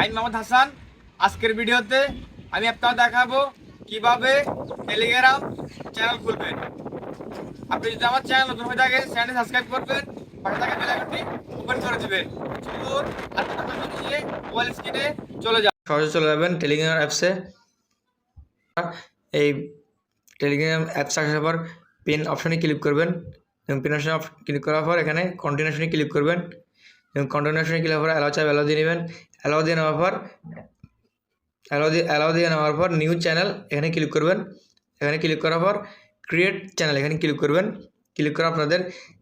আইন মোহাম্মদ হাসান। আজকের ভিডিওতে আমি আপনাকে দেখাবো কীভাবে টেলিগ্রাম চ্যানেল খুলবেন। আপনি যদি আমার চ্যানেল নতুন হয়ে থাকে চ্যানেল সাবস্ক্রাইব করবেন, পাশে থাকা বেল আইকনটি ওপেন করে দিবেন। চলুন মোবাইল স্ক্রিনে চলে যান। সহজে চলে যাবেন টেলিগ্রাম অ্যাপসে এই টেলিগ্রাম অ্যাপস আসার পর পিন অপশনে ক্লিক করবেন। এবং পিন অপশনে ক্লিক করার পর এখানে কন্টিনিউশনে ক্লিক করবেন। এবং কন্টিনিউশনে ক্লিক করার পর অ্যালাউ চাপ দিয়ে নেবেন। অ্যালাউ দিয়ে নেওয়ার পর অ্যালাউ দিয়ে অ্যালাউ দিয়ে নেওয়ার পর নিউ চ্যানেল এখানে ক্লিক করবেন। এখানে ক্লিক করার পর ক্রিয়েট চ্যানেল এখানে ক্লিক করবেন। ক্লিক করে আপনাদের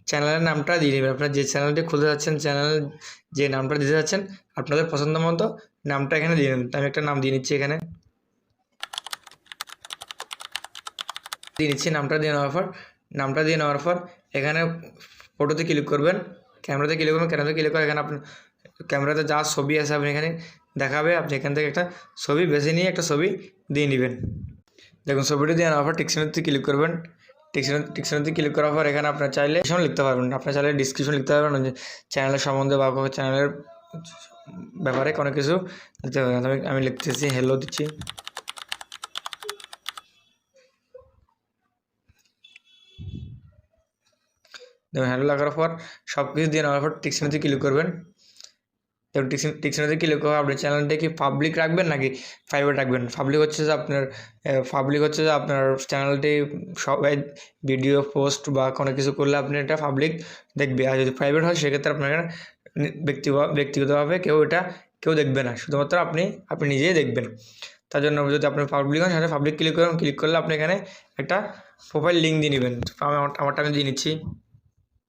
চ্যানেলের নামটা দিয়ে নেবেন। আপনারা যে চ্যানেলটি খুলতে যাচ্ছেন চ্যানেল যে নামটা দিতে যাচ্ছেন, আপনাদের পছন্দ মতো নামটা এখানে দিয়ে নেবেন। আমি একটা নাম দিয়ে নিচ্ছি এখানে। দিয়ে নিচ্ছি নামটা দিয়ে নেওয়ার পর নামটা দিয়ে নেওয়ার পর এখানে ফটোতে ক্লিক করবেন। ক্যামেরাতে ক্লিক করবেন ক্যামেরাতে ক্লিক করে এখানে আপনার ক্যামেরাতে যা ছবি আছে আপনি এখানে দেখাবে, আপনি এখান থেকে একটা ছবি বেছে নিয়ে একটা ছবি দিয়ে নেবেন। দেখুন, ছবিটি দিয়ে নেওয়ার পর টিকশনারিতে ক্লিক করবেন। টিকশনারি টিকশনারিতে ক্লিক করার পর এখানে আপনার চাইলে লিখতে পারবেন। আপনার চাইলে ডিসক্রিপশন লিখতে পারবেন চ্যানেলের সম্বন্ধে বা চ্যানেলের ব্যাপারে কোনো কিছু লিখতে পারবেন। আমি লিখতেছি হ্যালো দিচ্ছি। দেখুন হ্যান্ডেল লাগার পর সব কিছু দিয়ে নেওয়ার পর টিকশনারিতে ক্লিক করবেন। এবং টিকশনারিতে ক্লিক করে আপনি চ্যানেলটা কি পাবলিক রাখবেন নাকি প্রাইভেট রাখবেন? পাবলিক হচ্ছে যে আপনার পাবলিক হচ্ছে যে আপনার চ্যানেলটি সবাই ভিডিও পোস্ট বা কোনো কিছু করলে আপনি এটা পাবলিক দেখবে। আর যদি প্রাইভেট হয়, সেক্ষেত্রে আপনার ব্যক্তি ব্যক্তিগতভাবে কেউ এটা, কেউ দেখবে না। শুধুমাত্র আপনি আপনি নিজেই দেখবেন। তার জন্য যদি আপনি পাবলিক হন সেটা পাবলিক ক্লিক করবেন ক্লিক করলে আপনি এখানে একটা প্রোফাইল লিঙ্ক দিয়ে নেবেন। আমার, আমারটা আমি দিয়ে নিচ্ছি।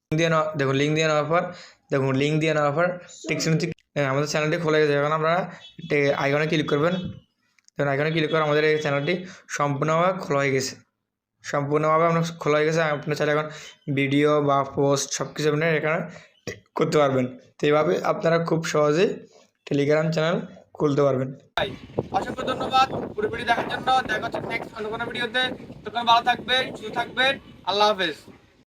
লিঙ্ক দিয়ে নেওয়া, দেখুন লিঙ্ক দিয়ে নেওয়ার পর, দেখুন লিঙ্ক দিয়ে নেওয়ার পর টিকশনারিতে আমাদের চ্যানেলটি খোলা গেছে। এখন আমরা আইকনে ক্লিক করবেন। দেখুন আইকনে ক্লিক করে আমাদের এই চ্যানেলটি সম্পূর্ণভাবে খোলা হয়ে গেছে। সম্পূর্ণভাবে আপনার খোলা হয়ে গেছে। আপনার চাইলে এখন ভিডিও বা পোস্ট সব কিছু আপনি এখানে করতে পারবেন। তো এইভাবে আপনারা খুব সহজেই টেলিগ্রাম চ্যানেল খুলতে পারবেন। অসংখ্য ধন্যবাদ। পুরো ভিডিও দেখার জন্য। দেখা হচ্ছে নেক্সট অন্য কোনো ভিডিওতে তখন ভালো থাকবেন, সুস্থ থাকবেন। আল্লাহ হাফেজ।